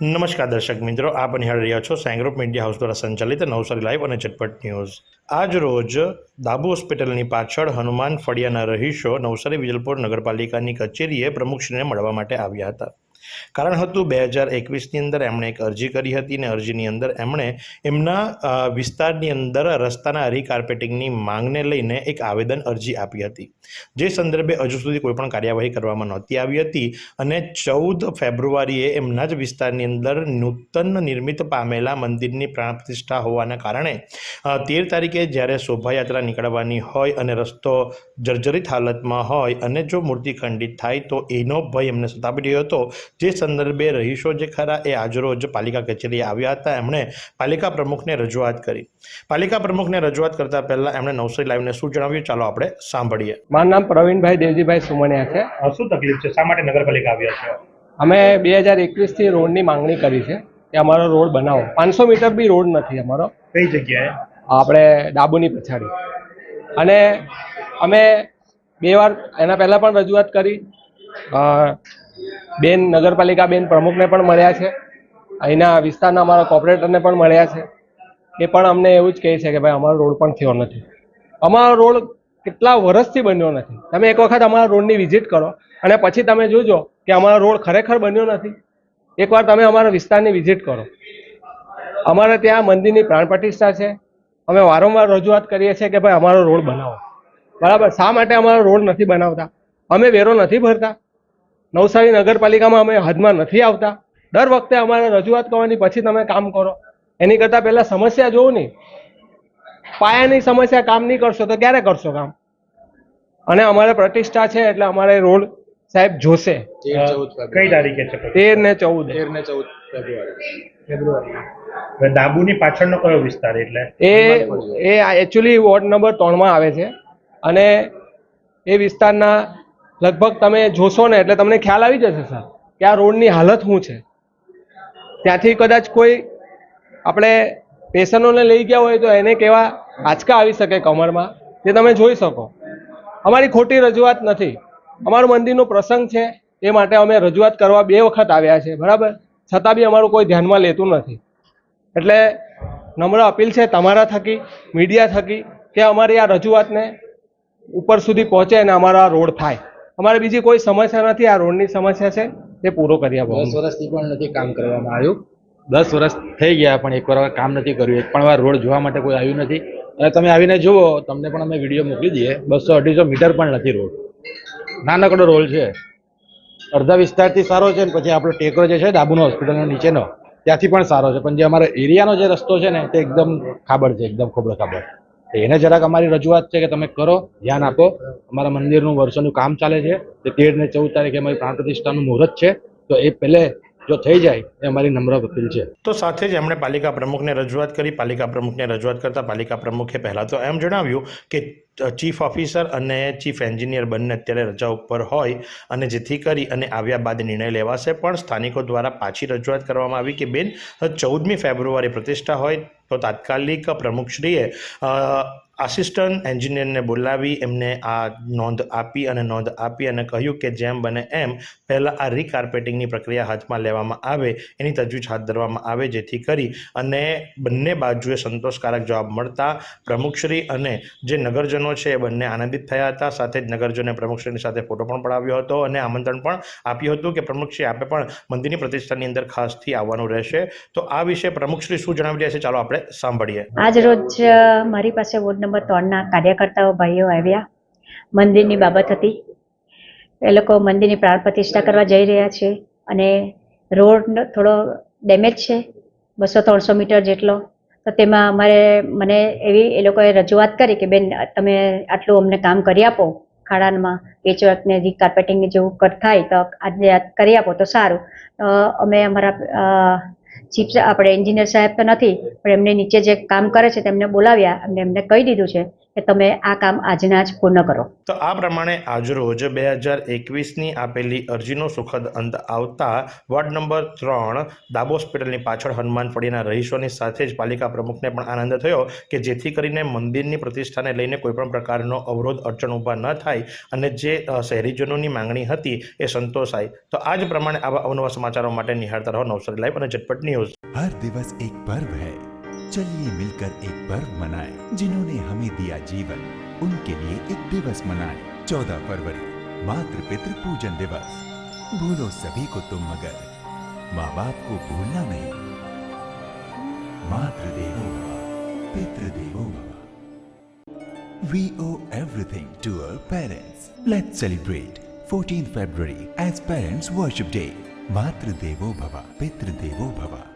નમસ્કાર દર્શક મિત્રો, આપ નિહાળ રહ્યા છો સેંગ્રુપ મીડિયા હાઉસ દ્વારા સંચાલિત નવસારી લાઈવ અને ચટપટ ન્યૂઝ. આજ રોજ દાબુ હોસ્પિટલની પાછળ હનુમાન ફળિયાના રહીશો નવસારી વિજલપુર નગરપાલિકાની કચેરીએ પ્રમુખશ્રીને મળવા માટે આવ્યા હતા. કારણ હતું બે હજાર એકવીસની અંદર એમણે એક અરજી કરી હતી અને અરજીની અંદર એમણે એમના વિસ્તારની અંદર રસ્તાના રીકાર્પેટિંગની માંગને લઈને એક આવેદન અરજી આપી હતી. જે સંદર્ભે હજુ સુધી કોઈ પણ કાર્યવાહી કરવામાં નહોતી આવી હતી અને ચૌદ ફેબ્રુઆરીએ એમના જ વિસ્તારની અંદર નૂતન નિર્મિત પામેલા મંદિરની પ્રાણ પ્રતિષ્ઠા હોવાના કારણે તેર તારીખે જ્યારે શોભાયાત્રા નીકળવાની હોય અને રસ્તો જર્જરિત હાલતમાં હોય અને જો મૂર્તિ ખંડિત થાય તો એનો ભય એમને સતાવી રહ્યો હતો જે સંદર્ભે રહીશો જે ખરા એ આજરોજ પાલિકા કચેરીએ આવ્યા હતા. એમણે પાલિકા પ્રમુખને રજૂઆત કરી. પાલિકા પ્રમુખને રજૂઆત કરતા પહેલા એમણે નવસારી લાઈવને શું જણાવ્યું? ચાલો આપણે સાંભળીએ. મારું નામ પ્રવીણભાઈ દેવજીભાઈ સુમણિયા છે. શું તકલીફ છે? શા માટે નગરપાલિકા આવ્યા છે? અમે બે હજાર એકવીસથી રોડની માંગણી કરી છે કે અમારો રોડ બનાવો. પાંચસો મીટર બી રોડ નથી અમારો. કઈ જગ્યાએ? આપણે ડાબુની પછાડી. અને અમે બે વાર એના પહેલાં પણ રજૂઆત કરી. બેન, નગરપાલિકા બેન પ્રમુખને પણ મળ્યા છે. અહીંના વિસ્તારના અમારા કોર્પોરેટરને પણ મળ્યા છે. એ પણ અમને એવું જ કહે છે કે ભાઈ, અમારો રોડ પણ થયો નથી. અમારો રોડ કેટલા વર્ષથી બન્યો નથી. તમે એક વખત અમારા રોડની વિઝિટ કરો અને પછી તમે જોજો કે અમારો રોડ ખરેખર બન્યો નથી. એકવાર તમે અમારા વિસ્તારની વિઝિટ કરો. અમારે ત્યાં મંદિરની પ્રાણ પ્રતિષ્ઠા છે. અમે વારંવાર રજૂઆત કરીએ છીએ કે ભાઈ, અમારો રોડ બનાવો. બરાબર? શા માટે અમારો રોડ નથી બનાવતા? અમે વેરો નથી ભરતા. નવસારી નગરપાલિકામાં અમે હદમાં નથી આવતા. દર વખતે અમારે રજૂઆત કરવાની પછી તમે કામ કરો. એની કરતાં પહેલા સમસ્યા જોવું ને. પાયાની સમસ્યા કામ નહીં કરશો તો ક્યારે કરશો કામ? અને અમારે પ્રતિષ્ઠા છે એટલે અમારે રોડ સાહેબ જોશે. કઈ તારીખે છે? તેર ને ચૌદ. તેર ને ચૌદ ફેબ્રુઆરી. ફેબ્રુઆરી. દાબુની પાછળનો કયો વિસ્તાર એટલે? એ એ એકચ્યુઅલી વોર્ડ નંબર ત્રણમાં આવે છે. અને એ વિસ્તારના લગભગ તમે જોશો ને એટલે તમને ખ્યાલ આવી જશે, સર, કે આ રોડની હાલત શું છે. ત્યાંથી કદાચ કોઈ આપણે પેશન્ટોને લઈ ગયા હોય તો એને કેવા આંચકા આવી શકે કમરમાં તે તમે જોઈ શકો. અમારી ખોટી રજૂઆત નથી. અમારું મંદિરનો પ્રસંગ છે, એ માટે અમે રજૂઆત કરવા બે વખત આવ્યા છે, બરાબર? છતાં બી અમારું કોઈ ધ્યાનમાં લેતું નથી. એટલે નમ્ર અપીલ છે તમારા થકી, મીડિયા થકી, કે અમારી આ રજૂઆતને ઉપર સુધી પહોંચે અને અમારો આ રોડ થાય. અમારે બીજી કોઈ સમસ્યા નથી આ રોડની સમસ્યા છે તે પૂરો કરી આપો દસ વર્ષથી પણ નથી કામ કરવામાં આવ્યું? દસ વર્ષ થઈ ગયા પણ એકવાર વાર કામ નથી કર્યું. એક પણ વાર રોડ જોવા માટે કોઈ આવ્યું નથી. અને તમે આવીને જુઓ તમને પણ અમે વીડિયો મોકલી દઈએ. બસો અઢીસો મીટર પણ નથી રોડ. નાનકડો રોડ છે. અડધા વિસ્તારથી સારો છે ને પછી આપણો ટેકરો જે છે ડાબુનો હોસ્પિટલનો નીચેનો ત્યાંથી પણ સારો છે. પણ જે અમારા એરિયાનો જે રસ્તો છે ને તે એકદમ ખાબડ છે એકદમ ખોબડો ખાબડ એને જરાક અમારી રજૂઆત છે કે તમે કરો, ધ્યાન આપો. અમારા મંદિરનું વર્ષોનું કામ ચાલે છે. તે તેર ને ચૌદ તારીખે અમારી પ્રાણ પ્રતિષ્ઠાનું મુહૂર્ત છે. તો એ પહેલે જો થઈ જાય, એ અમારી નમ્ર અપીલ છે. તો સાથે જ એમણે પાલિકા પ્રમુખને રજૂઆત કરી. પાલિકા પ્રમુખને રજૂઆત કરતા પાલિકા પ્રમુખે પહેલાં તો એમ જણાવ્યું કે ચીફ ઓફિસર અને ચીફ એન્જિનિયર બંને અત્યારે રજા ઉપર હોય અને જેથી કરી અને આવ્યા બાદ નિર્ણય લેવાશે. પણ સ્થાનિકો દ્વારા પાછી રજૂઆત કરવામાં આવી કે બેન ચૌદમી ફેબ્રુઆરી પ્રતિષ્ઠા હોય તો તાત્કાલિક પ્રમુખશ્રીએ આસિસ્ટન્ટ એન્જિનિયરને બોલાવી, એમને આ નોંધ આપી અને નોંધ આપી અને કહ્યું કે જેમ બને એમ પહેલાં આ રીકાર્પેટિંગની પ્રક્રિયા હાથમાં લેવામાં આવે, એની તજવીજ હાથ ધરવામાં આવે જેથી કરી અને બંને બાજુએ સંતોષકારક જવાબ મળતા પ્રમુખશ્રી અને જે નગરજનો છે એ બંને આનંદિત થયા હતા. સાથે જ નગરજોને પ્રમુખશ્રીની સાથે ફોટો પણ પડાવ્યો હતો અને આમંત્રણ પણ આપ્યું હતું કે પ્રમુખશ્રી આપે પણ મંદિરની પ્રતિષ્ઠાની અંદર ખાસથી આવવાનું રહેશે. તો આ વિશે પ્રમુખશ્રી શું જણાવી રહ્યા છે? ચાલો આપણે સાંભળીએ. આજ રોજ મારી પાસે વોર્ડ નંબર ત્રણના કાર્યકર્તાઓ, ભાઈઓ આવ્યા. મંદિરની બાબત હતી. એ લોકો મંદિરની પ્રાણ પ્રતિષ્ઠા કરવા જઈ રહ્યા છે અને રોડ થોડો ડેમેજ છે. બસો ત્રણસો મીટર જેટલો. તો તેમાં અમારે, મને એવી એ લોકોએ રજૂઆત કરી કે, બેન, તમે આટલું અમને કામ કરી આપો, ખાડામાં પેચવર્કને ને રીકાર્પેટિંગ જેવું કટ થાય, તો આજે કરી આપો, તો સારું. અમે અમારા ચીફ આપણે એન્જિનિયર સાહેબ તો નથી, પણ એમને નીચે જે કામ કરે છે, તેમને બોલાવ્યા, અને એમને કહી દીધું છે કે તમે આ કામ આજના જ પૂર્ણ કરો. તો આ પ્રમાણે આજરોજ બે હજાર એકવીસની આપેલી અરજીનો સુખદ અંત આવતા વોર્ડ નંબર ત્રણ દાબો હોસ્પિટલની પાછળ હનુમાન ફળીના રહીશોની સાથે જ પાલિકા પ્રમુખને પણ આનંદ થયો કે જેથી કરીને મંદિરની પ્રતિષ્ઠાને લઈને કોઈપણ પ્રકારનો અવરોધ અડચણ ઊભા ન થાય અને જે શહેરીજનોની માંગણી હતી એ સંતોષાય. તો આ જ પ્રમાણે આવા અવનવા સમાચારો માટે નિહાળતા રહો નવસારી લાઈવ અને ઝટપટ ન્યૂઝ. હર દિવસ એક પર્વ હૈ. चलिए मिलकर एक पर्व मनाए जिन्होंने हमें दिया जीवन। उनके लिए एक दिवस मनाए चौदह फरवरी मातृ पितृ पूजन दिवस। भूलो सभी को तुम मगर माँ बाप को भूलना नहीं। मातृ देवो मातृदेवो पितृदेवो we owe everything to our parents let's celebrate 14th February as Parents Worship Day. Matri Devo Bhava, Pitri Devo Bhava.